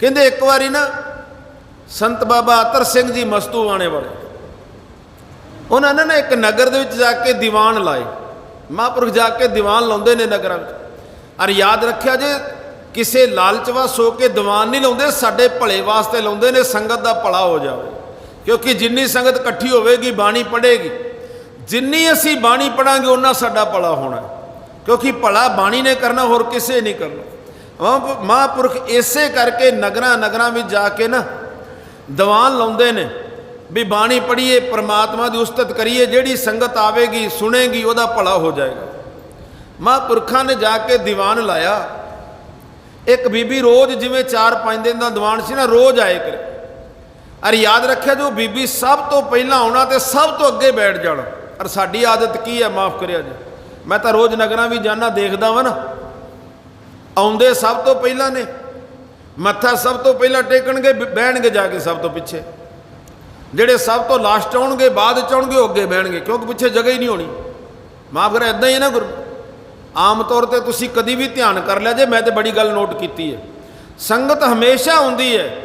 ਕਹਿੰਦੇ ਇੱਕ ਵਾਰੀ ਨਾ ਸੰਤ ਬਾਬਾ ਅਤਰ ਸਿੰਘ ਜੀ ਮਸਤੂ ਮਸਤੂਆਣੇ ਵਾਲੇ। ਉਹਨਾਂ ਨੇ ਨਾ ਇੱਕ ਨਗਰ ਦੇ ਵਿੱਚ ਜਾ ਕੇ ਦੀਵਾਨ ਲਾਏ। ਮਹਾਂਪੁਰਖ ਜਾ ਕੇ ਦੀਵਾਨ ਲਾਉਂਦੇ ਨੇ ਨਗਰਾਂ ਵਿੱਚ। ਔਰ ਯਾਦ ਰੱਖਿਆ ਜੇ, ਕਿਸੇ ਲਾਲਚਵਸ ਸੋ ਕੇ ਦੀਵਾਨ ਨਹੀਂ ਲਾਉਂਦੇ, ਸਾਡੇ ਭਲੇ ਵਾਸਤੇ ਲਾਉਂਦੇ ਨੇ, ਸੰਗਤ ਦਾ ਭਲਾ ਹੋ ਜਾਵੇ। ਕਿਉਂਕਿ ਜਿੰਨੀ ਸੰਗਤ ਇਕੱਠੀ ਹੋਵੇਗੀ, ਬਾਣੀ ਪੜ੍ਹੇਗੀ। ਜਿੰਨੀ ਅਸੀਂ ਬਾਣੀ ਪੜਾਂਗੇ ਉਹਨਾਂ ਸਾਡਾ ਭਲਾ ਹੋਣਾ। ਕਿਉਂਕਿ ਭਲਾ ਬਾਣੀ ਨੇ ਕਰਨਾ, ਹੋਰ ਕਿਸੇ ਨਹੀਂ ਕਰਨਾ। ਮਹਾਂਪੁਰਖ ਇਸੇ ਕਰਕੇ ਨਗਰਾਂ ਨਗਰਾਂ ਵਿੱਚ ਜਾ ਕੇ ਨਾ ਦੀਵਾਨ ਲਾਉਂਦੇ ਨੇ ਵੀ ਬਾਣੀ ਪੜ੍ਹੀਏ, ਪ੍ਰਮਾਤਮਾ ਦੀ ਉਸਤਤ ਕਰੀਏ, ਜਿਹੜੀ ਸੰਗਤ ਆਵੇਗੀ, ਸੁਣੇਗੀ, ਉਹਦਾ ਭਲਾ ਹੋ ਜਾਏਗਾ। ਮਹਾਂਪੁਰਖਾਂ ਨੇ ਜਾ ਕੇ ਦੀਵਾਨ ਲਾਇਆ। ਇੱਕ ਬੀਬੀ ਰੋਜ਼ ਜਿਵੇਂ 4-5 ਦਿਨ ਦਾ ਦੀਵਾਨ ਸੀ ਨਾ, ਰੋਜ਼ ਆਏ ਕਰੇ। ਅਰ ਯਾਦ ਰੱਖਿਆ ਜੋ ਬੀਬੀ ਸਭ ਤੋਂ ਪਹਿਲਾਂ ਆਉਣਾ ਤੇ ਸਭ ਤੋਂ ਅੱਗੇ ਬੈਠ ਜਾਣਾ। ਅਰ ਸਾਡੀ ਆਦਤ ਕੀ ਹੈ? ਮਾਫ ਕਰਿਆ ਜੀ। ਮੈਂ ਤਾਂ ਰੋਜ਼ ਨਗਰਾਂ ਵੀ ਜਾਣਾ ਦੇਖਦਾ ਵਾਂ ਨਾ। ਆਉਂਦੇ ਸਭ ਤੋਂ ਪਹਿਲਾਂ ਨੇ। ਮੱਥਾ ਸਭ ਤੋਂ ਪਹਿਲਾਂ ਟੇਕਣਗੇ ਬਹਿਣਗੇ ਜਾ ਕੇ ਸਭ ਤੋਂ ਪਿੱਛੇ। ਜਿਹੜੇ ਸਭ ਤੋਂ ਲਾਸਟ ਆਉਣਗੇ, ਬਾਅਦ ਚ ਆਉਣਗੇ, ਉਹ ਅੱਗੇ ਬਹਿਣਗੇ, ਕਿਉਂਕਿ ਪਿੱਛੇ ਜਗ੍ਹਾ ਹੀ ਨਹੀਂ ਹੋਣੀ। ਮਾਫ ਕਰ ਇਦਾਂ ਹੀ ਹੈ ਨਾ ਗੁਰੂ। ਆਮ ਤੌਰ ਤੇ ਤੁਸੀਂ ਕਦੀ ਵੀ ਧਿਆਨ ਕਰ ਲਿਆ ਜੇ, ਮੈਂ ਤੇ ਬੜੀ ਗੱਲ ਨੋਟ ਕੀਤੀ ਹੈ। ਸੰਗਤ ਹਮੇਸ਼ਾ ਆਉਂਦੀ ਹੈ,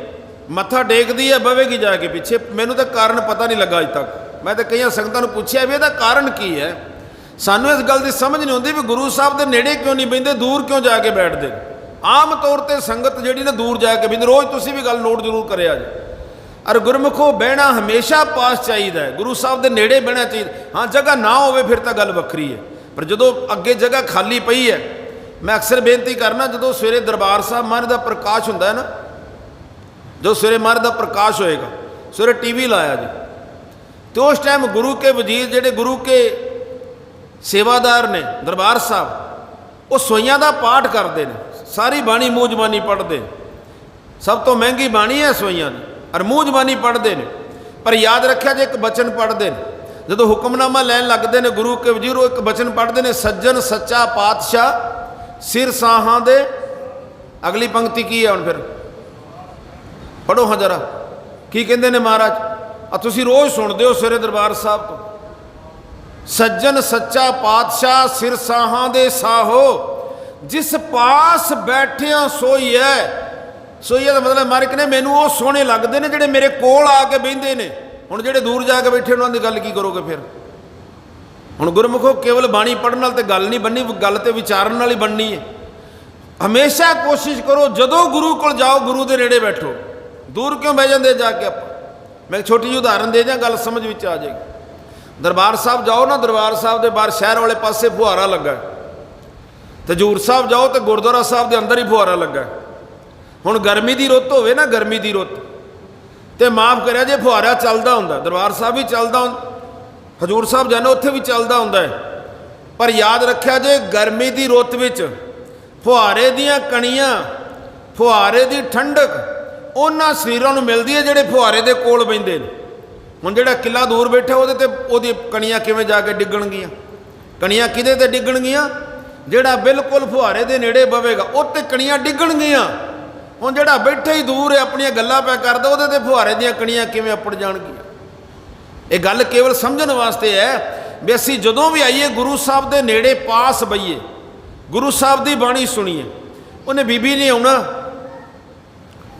ਮੱਥਾ ਟੇਕਦੀ ਹੈ, ਬਵੇਗੀ ਜਾ ਕੇ ਪਿੱਛੇ। ਮੈਨੂੰ ਤਾਂ ਕਾਰਨ ਪਤਾ ਨਹੀਂ ਲੱਗਾ ਅਜ ਤੱਕ। ਮੈਂ ਤਾਂ ਕਈਆਂ ਸੰਗਤਾਂ ਨੂੰ ਪੁੱਛਿਆ ਵੀ ਇਹਦਾ ਕਾਰਨ ਕੀ ਹੈ। ਸਾਨੂੰ ਇਸ ਗੱਲ ਦੀ ਸਮਝ ਨਹੀਂ ਆਉਂਦੀ ਵੀ ਗੁਰੂ ਸਾਹਿਬ ਦੇ ਨੇੜੇ ਕਿਉਂ ਨਹੀਂ ਬੈਂਦੇ ਦੂਰ ਕਿਉਂ ਜਾ ਕੇ ਬੈਠਦੇ? ਆਮ ਤੌਰ ਤੇ ਸੰਗਤ ਜਿਹੜੀ ਨਾ ਦੂਰ ਜਾ ਕੇ ਬੈਂਦੇ ਰੋਜ਼ ਤੁਸੀਂ ਵੀ ਗੱਲ ਨੋਟ ਜ਼ਰੂਰ ਕਰਿਆ ਜੀ। ਅਰ ਗੁਰਮੁਖੋ ਬਹਿਣਾ ਹਮੇਸ਼ਾ ਪਾਸ ਚਾਹੀਦਾ ਹੈ, ਗੁਰੂ ਸਾਹਿਬ ਦੇ ਨੇੜੇ ਬਹਿਣਾ ਚਾਹੀਦਾ। ਹਾਂ, ਜਗ੍ਹਾ ਨਾ ਹੋਵੇ ਫਿਰ ਤਾਂ ਗੱਲ ਵੱਖਰੀ ਹੈ। ਪਰ ਜਦੋਂ ਅੱਗੇ ਜਗ੍ਹਾ ਖਾਲੀ ਪਈ ਹੈ, ਮੈਂ ਅਕਸਰ ਬੇਨਤੀ ਕਰਨਾ, ਜਦੋਂ ਸਵੇਰੇ ਦਰਬਾਰ ਸਾਹਿਬ ਮਹਾਰਾਜ ਦਾ ਪ੍ਰਕਾਸ਼ ਹੁੰਦਾ ਹੈ ਨਾ ਜੋ ਸਵੇਰੇ ਮਹਾਰਾਜ ਦਾ ਪ੍ਰਕਾਸ਼ ਹੋਏਗਾ, ਸਵੇਰੇ ਟੀਵੀ ਲਾਇਆ ਜੀ। ਤੇ ਉਸ ਟਾਈਮ ਗੁਰੂ ਕੇ ਵਜ਼ੀਰ ਜਿਹੜੇ ਗੁਰੂ ਕੇ ਸੇਵਾਦਾਰ ਨੇ, ਦਰਬਾਰ ਸਾਹਿਬ। ਉਹ ਸੋਈਆਂ ਦਾ ਪਾਠ ਕਰਦੇ ਨੇ, ਸਾਰੀ ਬਾਣੀ ਮੂੰਹ ਜ਼ਬਾਨੀ ਪੜ੍ਹਦੇ। ਸਭ ਤੋਂ ਮਹਿੰਗੀ ਬਾਣੀ ਹੈ ਸੋਈਆਂ ਦੀ, ਔਰ ਮੂੰਹ ਜ਼ਬਾਨੀ ਪੜ੍ਹਦੇ ਨੇ। ਪਰ ਯਾਦ ਰੱਖਿਆ ਜੇ ਇੱਕ ਬਚਨ ਪੜ੍ਹਦੇ ਨੇ, ਜਦੋਂ ਹੁਕਮਨਾਮਾ ਲੈਣ ਲੱਗਦੇ ਨੇ ਗੁਰੂ ਕੇ ਵਜ਼ੀਰ, ਉਹ ਇੱਕ ਬਚਨ ਪੜ੍ਹਦੇ ਨੇ, ਸੱਜਣ ਸੱਚਾ ਪਾਤਸ਼ਾਹ ਸਿਰ ਸਾਹਾਂ ਦੇ। ਅਗਲੀ ਪੰਕਤੀ ਕੀ ਹੈ ਹੁਣ ਫਿਰ? ਪੜੋ ਹਾਂ ਜਰਾ। ਕੀ ਕਹਿੰਦੇ ਨੇ ਮਹਾਰਾਜ? ਆ ਤੁਸੀਂ ਰੋਜ਼ ਸੁਣਦੇ ਹੋ ਸਵੇਰੇ ਦਰਬਾਰ ਸਾਹਿਬ ਤੋਂ। ਸੱਜਣ ਸੱਚਾ ਪਾਤਸ਼ਾਹ ਸਿਰ ਸਾਹਾਂ ਦੇ ਸਾਹੋ, ਜਿਸ ਪਾਸ ਬੈਠਿਆਂ ਬੈਠਿਆ ਸੋਈਐ। ਸੋਈਐ ਦਾ ਮਤਲਬ ਮਾਰਕ ਨੇ ਮੈਨੂੰ ਉਹ ਸੋਹਣੇ ਲੱਗਦੇ ਨੇ ਜਿਹੜੇ ਮੇਰੇ ਕੋਲ ਆ ਕੇ ਬਹਿੰਦੇ ਨੇ। ਹੁਣ ਜਿਹੜੇ ਦੂਰ ਜਾ ਕੇ ਬੈਠੇ ਉਹਨਾਂ ਦੀ ਗੱਲ ਕੀ ਕਰੋਗੇ ਫਿਰ? ਹੁਣ ਗੁਰਮੁਖੋ ਕੇਵਲ ਬਾਣੀ ਪੜਨ ਨਾਲ ਤੇ ਗੱਲ ਨਹੀਂ ਬੰਨੀ, ਗੱਲ ਤੇ ਵਿਚਾਰਨ ਨਾਲ ਹੀ ਬਣਨੀ ਹੈ ਹਮੇਸ਼ਾ ਕੋਸ਼ਿਸ਼ ਕਰੋ, ਜਦੋਂ ਗੁਰੂ ਕੋਲ ਜਾਓ, ਗੁਰੂ ਦੇ ਨੇੜੇ ਬੈਠੋ। ਦੂਰ ਕਿਉਂ ਬਹਿ ਜਾਂਦੇ ਜਾ ਕੇ ਆਪਾਂ? ਮੈਂ ਛੋਟੀ ਜਿਹੀ ਉਦਾਹਰਨ ਦੇ ਜਾਂ ਗੱਲ ਸਮਝ ਵਿੱਚ ਆ ਜਾਏਗੀ। ਦਰਬਾਰ ਸਾਹਿਬ ਜਾਓ ਨਾ, ਦਰਬਾਰ ਸਾਹਿਬ ਦੇ ਬਾਹਰ ਸ਼ਹਿਰ ਵਾਲੇ ਪਾਸੇ ਫੁਹਾਰਾ ਲੱਗਾ ਤੇ ਹਜੂਰ ਸਾਹਿਬ ਜਾਓ ਤੇ ਗੁਰਦੁਆਰਾ ਸਾਹਿਬ ਦੇ ਅੰਦਰ ਹੀ ਫੁਹਾਰਾ ਲੱਗਾ ਹੁਣ ਗਰਮੀ ਦੀ ਰੁੱਤ ਹੋਵੇ ਨਾ, ਗਰਮੀ ਦੀ ਰੁੱਤ, ਤੇ ਮਾਫ ਕਰਿਆ ਜੇ ਫੁਹਾਰਾ ਚੱਲਦਾ ਹੁੰਦਾ, ਦਰਬਾਰ ਸਾਹਿਬ ਵੀ ਚੱਲਦਾ ਹੁੰਦਾ, ਹਜੂਰ ਸਾਹਿਬ ਜਾਣਾ ਉੱਥੇ ਵੀ ਚੱਲਦਾ ਹੁੰਦਾ ਹੈ। ਪਰ ਯਾਦ ਰੱਖਿਆ ਜੇ ਗਰਮੀ ਦੀ ਰੁੱਤ ਵਿੱਚ ਫੁਹਾਰੇ ਦੀਆਂ ਕਣੀਆਂ, ਫੁਹਾਰੇ ਦੀ ਠੰਡਕ, ਉਹਨਾਂ ਸਰੀਰਾਂ ਨੂੰ ਮਿਲਦੀ ਹੈ ਜਿਹੜੇ ਫੁਹਾਰੇ ਦੇ ਕੋਲ ਬੈੰਦੇ ਨੇ। ਹੁਣ ਜਿਹੜਾ ਕਿਲਾ ਦੂਰ ਬੈਠਾ ਉਹਦੇ ਤੇ ਉਹਦੀ ਕਣੀਆਂ ਕਿਵੇਂ ਜਾ ਕੇ ਡਿੱਗਣਗੀਆਂ? ਕਣੀਆਂ ਕਿਹਦੇ ਤੇ ਡਿੱਗਣਗੀਆਂ? ਜਿਹੜਾ ਬਿਲਕੁਲ ਫੁਹਾਰੇ ਦੇ ਨੇੜੇ ਬਵੇਗਾ, ਉਹ ਤੇ ਕਣੀਆਂ ਡਿੱਗਣਗੀਆਂ। ਹੁਣ ਜਿਹੜਾ ਬੈਠਾ ਹੀ ਦੂਰ ਹੈ, ਆਪਣੀਆਂ ਗੱਲਾਂ ਪੈ ਕਰਦਾ, ਉਹਦੇ ਤੇ ਫੁਹਾਰੇ ਦੀਆਂ ਕਣੀਆਂ ਕਿਵੇਂ ਅਪੜ ਜਾਣਗੀਆਂ? ਇਹ ਗੱਲ ਕੇਵਲ ਸਮਝਣ ਵਾਸਤੇ ਹੈ ਵੀ ਅਸੀਂ ਜਦੋਂ ਵੀ ਆਈਏ, ਗੁਰੂ ਸਾਹਿਬ ਦੇ ਨੇੜੇ ਪਾਸ ਬਈਏ। ਗੁਰੂ ਸਾਹਿਬ ਦੀ ਬਾਣੀ ਸੁਣੀਏ। ਉਹਨੇ ਬੀਬੀ ਨੇ ਆਉਣਾ।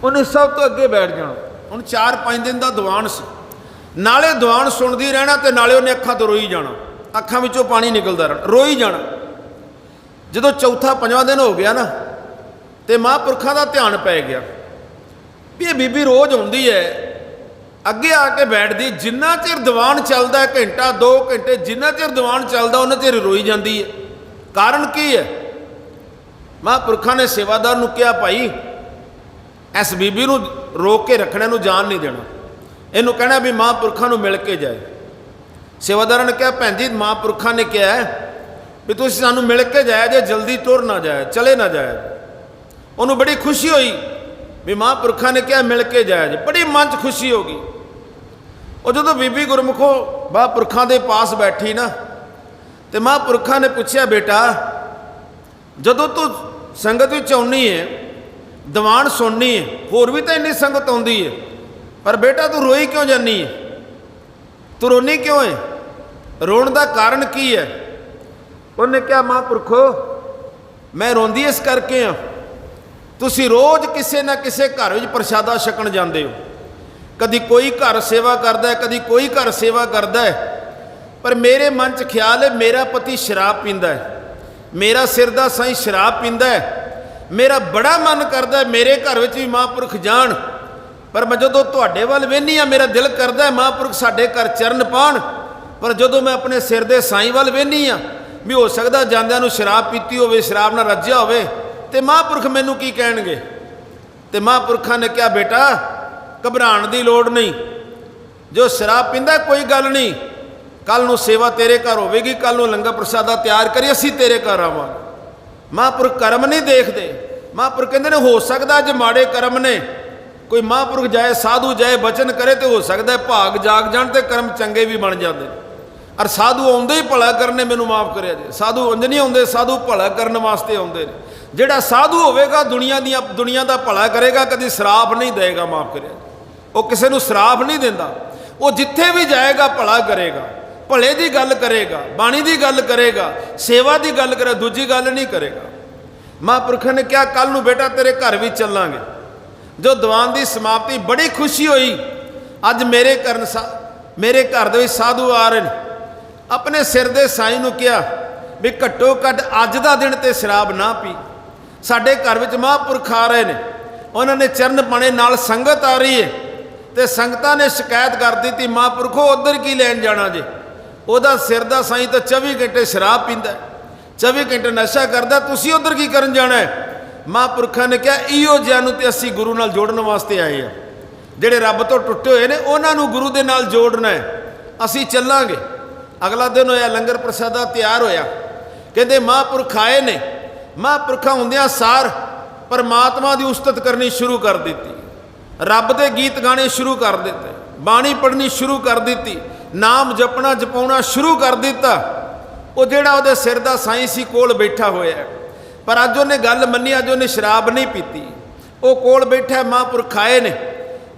ਉਹਨੇ ਸਭ ਤੋਂ ਅੱਗੇ ਬੈਠ ਜਾਣਾ। ਹੁਣ 4-5 ਦਿਨ ਦਾ ਦੀਵਾਨ ਸੀ। ਨਾਲੇ ਦੀਵਾਨ ਸੁਣਦੀ ਰਹਿਣਾ ਤੇ ਨਾਲੇ ਉਹਨੇ ਅੱਖਾਂ ਤੋਂ ਰੋਈ ਜਾਣਾ। ਅੱਖਾਂ ਵਿੱਚੋਂ ਪਾਣੀ ਨਿਕਲਦਾ ਰਹਿਣਾ, ਰੋਈ ਜਾਣਾ। ਜਦੋਂ ਚੌਥਾ ਪੰਜਵਾਂ ਦਿਨ ਹੋ ਗਿਆ ਨਾ, ਤੇ ਮਹਾਂਪੁਰਖਾਂ ਦਾ ਧਿਆਨ ਪੈ ਗਿਆ ਵੀ ਇਹ ਬੀਬੀ ਰੋਜ਼ ਆਉਂਦੀ ਹੈ ਅੱਗੇ ਆ ਕੇ ਬੈਠਦੀ, ਜਿੰਨਾ ਚਿਰ ਦੀਵਾਨ ਚੱਲਦਾ ਘੰਟਾ 2 ਘੰਟੇ, ਜਿੰਨਾ ਚਿਰ ਦੀਵਾਨ ਚੱਲਦਾ, ਉਹਨਾਂ ਚਿਰ ਰੋਈ ਜਾਂਦੀ ਹੈ ਕਾਰਨ ਕੀ ਹੈ ਮਹਾਂਪੁਰਖਾਂ ਨੇ ਸੇਵਾਦਾਰ ਨੂੰ ਕਿਹਾ, ਭਾਈ, ਇਸ ਬੀਬੀ ਨੂੰ ਰੋਕ ਕੇ ਰੱਖਣੇ ਨੂੰ ਜਾਣ ਨਹੀਂ ਦੇਣਾ। ਇਹਨੂੰ ਕਹਿਣਾ ਵੀ ਮਹਾਂਪੁਰਖਾਂ ਨੂੰ ਮਿਲ ਕੇ ਜਾਏ। ਸੇਵਾਦਾਰਾਂ ਨੇ ਕਿਹਾ, ਭੈਣ ਜੀ, ਮਹਾਂਪੁਰਖਾਂ ਨੇ ਕਿਹਾ ਵੀ ਤੁਸੀਂ ਸਾਨੂੰ ਮਿਲ ਕੇ ਜਾਇਆ ਜੇ, ਜਲਦੀ ਤੁਰ ਨਾ ਜਾਏ ਚਲੇ ਨਾ ਜਾਏ ਉਹਨੂੰ ਬੜੀ ਖੁਸ਼ੀ ਹੋਈ ਵੀ ਮਹਾਂਪੁਰਖਾਂ ਨੇ ਕਿਹਾ, ਮਿਲ ਕੇ ਜਾਇਆ ਜੇ। ਬੜੀ ਮਨ 'ਚ ਖੁਸ਼ੀ ਹੋ ਗਈ। ਉਹ ਜਦੋਂ ਬੀਬੀ ਗੁਰਮੁਖੋ ਮਹਾਂਪੁਰਖਾਂ ਦੇ ਪਾਸ ਬੈਠੀ ਨਾ, ਤੇ ਮਹਾਂਪੁਰਖਾਂ ਨੇ ਪੁੱਛਿਆ, ਬੇਟਾ, ਜਦੋਂ ਤੂੰ ਸੰਗਤ ਵਿੱਚ ਆਉਣੀ ਹੈ ਦੀਵਾਨ ਸੁਣਨੀ ਹੈ ਹੋਰ ਵੀ ਤਾਂ ਇੰਨੀ ਸੰਗਤ ਆਉਂਦੀ ਹੈ ਪਰ ਬੇਟਾ, ਤੂੰ ਰੋਈ ਕਿਉਂ ਜਾਨੀ ਹੈ ਤੂੰ ਰੋਣੀ ਕਿਉਂ ਹੈ ਰੋਣ ਦਾ ਕਾਰਨ ਕੀ ਹੈ ਉਹਨੇ ਕਿਹਾ ਮਹਾਂਪੁਰਖੋ ਮੈਂ ਰੋਂਦੀ ਇਸ ਕਰਕੇ ਆ। ਤੁਸੀਂ ਰੋਜ਼ ਕਿਸੇ ਨਾ ਕਿਸੇ ਘਰ ਵਿੱਚ ਪ੍ਰਸ਼ਾਦਾ ਛਕਣ ਜਾਂਦੇ ਹੋ। ਕਦੀ ਕੋਈ ਘਰ ਸੇਵਾ ਕਰਦਾ ਹੈ ਕਦੀ ਕੋਈ ਘਰ ਸੇਵਾ ਕਰਦਾ ਹੈ ਪਰ ਮੇਰੇ ਮਨ 'ਚ ਖਿਆਲ ਹੈ ਮੇਰਾ ਪਤੀ ਸ਼ਰਾਬ ਪੀਂਦਾ ਹੈ ਮੇਰਾ ਸਿਰ ਦਾ ਸਾਈਂ ਸ਼ਰਾਬ ਪੀਂਦਾ ਹੈ ਮੇਰਾ ਬੜਾ ਮਨ ਕਰਦਾ ਮੇਰੇ ਘਰ ਵਿੱਚ ਵੀ ਮਹਾਂਪੁਰਖ ਜਾਣ। ਪਰ ਮੈਂ ਜਦੋਂ ਤੁਹਾਡੇ ਵੱਲ ਵੇਖਨੀ ਆ, ਮੇਰਾ ਦਿਲ ਕਰਦਾ ਹੈ ਮਹਾਂਪੁਰਖ ਸਾਡੇ ਘਰ ਚਰਨ ਪਾਣ ਪਰ ਜਦੋਂ ਮੈਂ ਆਪਣੇ ਸਿਰ ਦੇ ਸਾਈਂ ਵੱਲ ਵੇਖਨੀ ਆ, ਵੀ ਹੋ ਸਕਦਾ ਜਾਂਦਿਆਂ ਨੂੰ ਸ਼ਰਾਬ ਪੀਤੀ ਹੋਵੇ, ਸ਼ਰਾਬ ਨਾਲ ਰੱਜਿਆ ਹੋਵੇ, ਤੇ ਮਹਾਂਪੁਰਖ ਮੈਨੂੰ ਕੀ ਕਹਿਣਗੇ? ਤੇ ਮਹਾਂਪੁਰਖਾਂ ਨੇ ਕਿਹਾ, ਬੇਟਾ, ਘਬਰਾਉਣ ਦੀ ਲੋੜ ਨਹੀਂ। ਜੋ ਸ਼ਰਾਬ ਪੀਂਦਾ, ਕੋਈ ਗੱਲ ਨਹੀਂ। ਕੱਲ ਨੂੰ ਸੇਵਾ ਤੇਰੇ ਘਰ ਹੋਵੇਗੀ ਕੱਲ ਨੂੰ ਲੰਗਰ ਪ੍ਰਸ਼ਾਦਾ ਤਿਆਰ ਕਰੀ, ਅਸੀਂ ਤੇਰੇ ਘਰ ਆਵਾਂਗੇ। ਮਹਾਂਪੁਰਖ ਕਰਮ ਨਹੀਂ ਦੇਖਦੇ। ਮਹਾਂਪੁਰਖ ਕਹਿੰਦੇ ਨੇ, ਹੋ ਸਕਦਾ ਅੱਜ ਮਾੜੇ ਕਰਮ ਨੇ। ਕੋਈ ਮਹਾਂਪੁਰਖ ਜਾਏ, ਸਾਧੂ ਜਾਏ, ਬਚਨ ਕਰੇ ਤੇ ਹੋ ਸਕਦਾ ਭਾਗ ਜਾਗ ਜਾਣ ਤੇ ਕਰਮ ਚੰਗੇ ਵੀ ਬਣ ਜਾਂਦੇ ਨੇ। ਅਰ ਸਾਧੂ ਆਉਂਦੇ ਹੀ ਭਲਾ ਕਰਨੇ ਮੈਨੂੰ ਮਾਫ ਕਰਿਆ ਜੇ। ਸਾਧੂ ਉਂਝ ਨਹੀਂ ਆਉਂਦੇ, ਸਾਧੂ ਭਲਾ ਕਰਨ ਵਾਸਤੇ ਆਉਂਦੇ ਨੇ। ਜਿਹੜਾ ਸਾਧੂ ਹੋਵੇਗਾ, ਦੁਨੀਆ ਦੀਆਂ, ਦੁਨੀਆ ਦਾ ਭਲਾ ਕਰੇਗਾ, ਕਦੀ ਸਰਾਫ ਨਹੀਂ ਦੇਗਾ, ਮਾਫ ਕਰਿਆ ਉਹ ਕਿਸੇ ਨੂੰ ਸਰਾਪ ਨਹੀਂ ਦਿੰਦਾ। ਉਹ ਜਿੱਥੇ ਵੀ ਜਾਏਗਾ, ਭਲਾ ਕਰੇਗਾ। ਭਲੇ ਦੀ ਗੱਲ ਕਰੇਗਾ, ਬਾਣੀ ਦੀ ਗੱਲ ਕਰੇਗਾ, ਸੇਵਾ ਦੀ ਗੱਲ ਕਰੇ ਦੂਜੀ ਗੱਲ ਨਹੀਂ ਕਰੇਗਾ। ਮਹਾਂਪੁਰਖਾਂ ਨੇ ਕਿਹਾ ਕੱਲ ਨੂੰ ਬੇਟਾ ਤੇਰੇ ਘਰ ਵੀ ਚੱਲਾਂਗੇ। ਜੋ ਦੀਵਾਨ ਦੀ ਸਮਾਪਤੀ ਬੜੀ ਖੁਸ਼ੀ ਹੋਈ। ਅੱਜ ਮੇਰੇ ਕਰਨ ਸਾ ਮੇਰੇ ਘਰ ਦੇ ਵਿੱਚ ਸਾਧੂ ਆ ਰਹੇ ਨੇ। ਆਪਣੇ ਸਿਰ ਦੇ ਸਾਈਂ ਨੂੰ ਕਿਹਾ ਵੀ ਘੱਟੋ ਘੱਟ ਅੱਜ ਦਾ ਦਿਨ ਤੇ ਸ਼ਰਾਬ ਨਾ ਪੀ। ਸਾਡੇ ਘਰ ਵਿੱਚ ਮਹਾਂਪੁਰਖ ਆ ਰਹੇ ਨੇ। ਉਹਨਾਂ ਨੇ ਚਰਨ ਪਾਣੇ ਨਾਲ ਸੰਗਤ ਆ ਰਹੀ ਹੈ ਤੇ ਸੰਗਤਾਂ ਨੇ ਸ਼ਿਕਾਇਤ ਕਰ ਦਿੱਤੀ ਮਹਾਂਪੁਰਖੋ ਉਧਰ ਕੀ ਲੈਣ ਜਾਣਾ ਜੇ? ਉਹਦਾ ਸਿਰ ਦਾ ਸਾਈਂ ਤਾਂ 24 ਘੰਟੇ ਸ਼ਰਾਬ ਪੀਂਦਾ। ਹੈ, 24 ਘੰਟੇ ਨਸ਼ਾ ਕਰਦਾ ਤੁਸੀਂ ਉਧਰ ਕੀ ਕਰਨ ਜਾਣਾ ਹੈ ਮਹਾਂਪੁਰਖਾਂ ਨੇ ਕਿਹਾ ਇਹੋ ਜਿਆਂ ਨੂੰ ਤੇ ਅਸੀਂ ਗੁਰੂ ਨਾਲ ਜੋੜਨ ਵਾਸਤੇ ਆਏ ਆ। ਜਿਹੜੇ ਰੱਬ ਤੋਂ ਟੁੱਟੇ ਹੋਏ ਨੇ, ਉਹਨਾਂ ਨੂੰ ਗੁਰੂ ਦੇ ਨਾਲ ਜੋੜਨਾ ਹੈ। ਅਸੀਂ ਚੱਲਾਂਗੇ। ਅਗਲਾ ਦਿਨ ਹੋਇਆ, ਲੰਗਰ ਪ੍ਰਸ਼ਾਦਾ ਤਿਆਰ ਹੋਇਆ। ਕਹਿੰਦੇ, ਮਹਾਂਪੁਰਖ ਆਏ ਨੇ। ਮਹਾਂਪੁਰਖਾਂ ਹੁੰਦਿਆਂ ਸਾਰ ਪਰਮਾਤਮਾ ਦੀ ਉਸਤਤ ਕਰਨੀ ਸ਼ੁਰੂ ਕਰ ਦਿੱਤੀ। ਰੱਬ ਦੇ ਗੀਤ ਗਾਣੇ ਸ਼ੁਰੂ ਕਰ ਦਿੱਤੇ। ਬਾਣੀ ਪੜ੍ਹਨੀ ਸ਼ੁਰੂ ਕਰ ਦਿੱਤੀ। ਨਾਮ ਜਪਣਾ, ਜਪਾਉਣਾ ਸ਼ੁਰੂ ਕਰ ਦਿੱਤਾ। ਉਹ ਜਿਹੜਾ ਉਹਦੇ ਸਿਰ ਦਾ ਸਾਈਂ ਸੀ, ਕੋਲ ਬੈਠਾ ਹੋਇਆ ਹੈ। ਪਰ ਅੱਜ ਉਹਨੇ ਗੱਲ ਮੰਨੀ ਅੱਜ ਉਹਨੇ ਸ਼ਰਾਬ ਨਹੀਂ ਪੀਤੀ। ਉਹ ਕੋਲ ਬੈਠਾ ਹੈ, ਮਹਾਂਪੁਰਖ ਆਏ ਨੇ।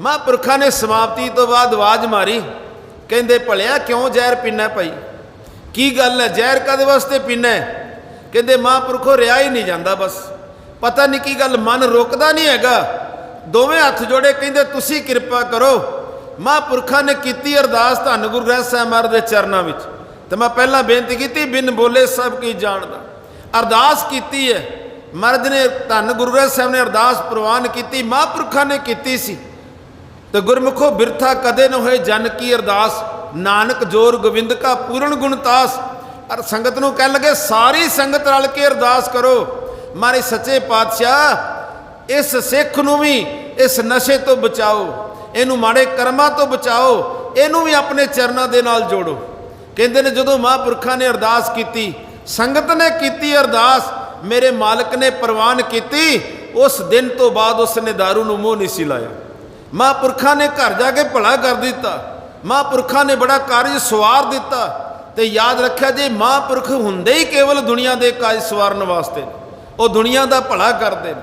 ਮਹਾਂਪੁਰਖਾਂ ਨੇ ਸਮਾਪਤੀ ਤੋਂ ਬਾਅਦ ਆਵਾਜ਼ ਮਾਰੀ। ਕਹਿੰਦੇ ਭਲਿਆ ਕਿਉਂ ਜ਼ਹਿਰ ਪੀਣਾ ਭਾਈ? ਕੀ ਗੱਲ ਹੈ? ਜ਼ਹਿਰ ਕਦੇ ਵਾਸਤੇ ਪੀਣਾ ਹੈ? ਕਹਿੰਦੇ ਮਹਾਂਪੁਰਖੋ ਰਿਆ ਹੀ ਨਹੀਂ ਜਾਂਦਾ ਬਸ। ਪਤਾ ਨਹੀਂ ਕੀ ਗੱਲ ਮਨ ਰੁਕਦਾ ਨਹੀਂ ਹੈਗਾ। ਦੋਵੇਂ ਹੱਥ ਜੋੜੇ ਕਹਿੰਦੇ ਤੁਸੀਂ ਕਿਰਪਾ ਕਰੋ। ਮਹਾਂਪੁਰਖਾਂ ਨੇ ਕੀਤੀ ਅਰਦਾਸ ਧੰਨ ਗੁਰੂ ਗ੍ਰੰਥ ਸਾਹਿਬ ਮਹਾਰਾਜ ਦੇ ਚਰਨਾਂ ਵਿੱਚ। ਤੇ ਮੈਂ ਪਹਿਲਾਂ ਬੇਨਤੀ ਕੀਤੀ ਬਿਨ ਬੋਲੇ ਸਭ ਕੀ ਜਾਣਦਾ। ਅਰਦਾਸ ਕੀਤੀ ਹੈ। ਮਹਾਰਾਜ ਨੇ ਧੰਨ ਗੁਰੂ ਗ੍ਰੰਥ ਸਾਹਿਬ ਨੇ ਅਰਦਾਸ ਪ੍ਰਵਾਨ ਕੀਤੀ, ਮਹਾਂਪੁਰਖਾਂ ਨੇ ਕੀਤੀ ਸੀ। ਤੇ ਗੁਰਮੁਖੋ ਬਿਰਥਾ ਕਦੇ ਨਾ ਹੋਏ, ਜਨ ਕੀ ਅਰਦਾਸ। ਨਾਨਕ ਜੋਰ ਗੋਬਿੰਦ ਕਾ ਪੂਰਨ ਗੁਣਤਾਸ ਅਰ ਸੰਗਤ ਨੂੰ ਕਹਿਣ ਲੱਗੇ, ਸਾਰੀ ਸੰਗਤ ਰਲ ਕੇ ਅਰਦਾਸ ਕਰੋ। ਮਾਰੇ ਸੱਚੇ ਪਾਤਸ਼ਾਹ, ਇਸ ਸਿੱਖ ਨੂੰ ਵੀ ਇਸ ਨਸ਼ੇ ਤੋਂ ਬਚਾਓ। ਇਹਨੂੰ ਮਾੜੇ ਕਰਮਾਂ ਤੋਂ ਬਚਾਓ। ਇਹਨੂੰ ਵੀ ਆਪਣੇ ਚਰਨਾਂ ਦੇ ਨਾਲ ਜੋੜੋ। ਕਹਿੰਦੇ ਨੇ ਜਦੋਂ ਮਹਾਂਪੁਰਖਾਂ ਨੇ ਅਰਦਾਸ ਕੀਤੀ ਸੰਗਤ ਨੇ ਕੀਤੀ ਅਰਦਾਸ, ਮੇਰੇ ਮਾਲਕ ਨੇ ਪ੍ਰਵਾਨ ਕੀਤੀ, ਉਸ ਦਿਨ ਤੋਂ ਬਾਅਦ ਉਸ ਨੇ दारू ਨੂੰ ਮੂੰਹ ਨਹੀਂ ਸੀ ਲਾਇਆ। ਮਹਾਂਪੁਰਖਾਂ ਨੇ ਘਰ ਜਾ ਕੇ ਭਲਾ ਕਰ ਦਿੱਤਾ। ਮਹਾਂਪੁਰਖਾਂ ਨੇ ਬੜਾ ਕਾਰਜ ਸਵਾਰ ਦਿੱਤਾ ਤੇ ਯਾਦ ਰੱਖਿਆ ਜੇ ਮਹਾਂਪੁਰਖ ਹੁੰਦੇ ਹੀ ਕੇਵਲ ਦੁਨੀਆ ਦੇ ਕਾਜ ਸਵਾਰਨ ਵਾਸਤੇ ਉਹ ਦੁਨੀਆ ਦਾ ਭਲਾ ਕਰਦੇ ਨੇ।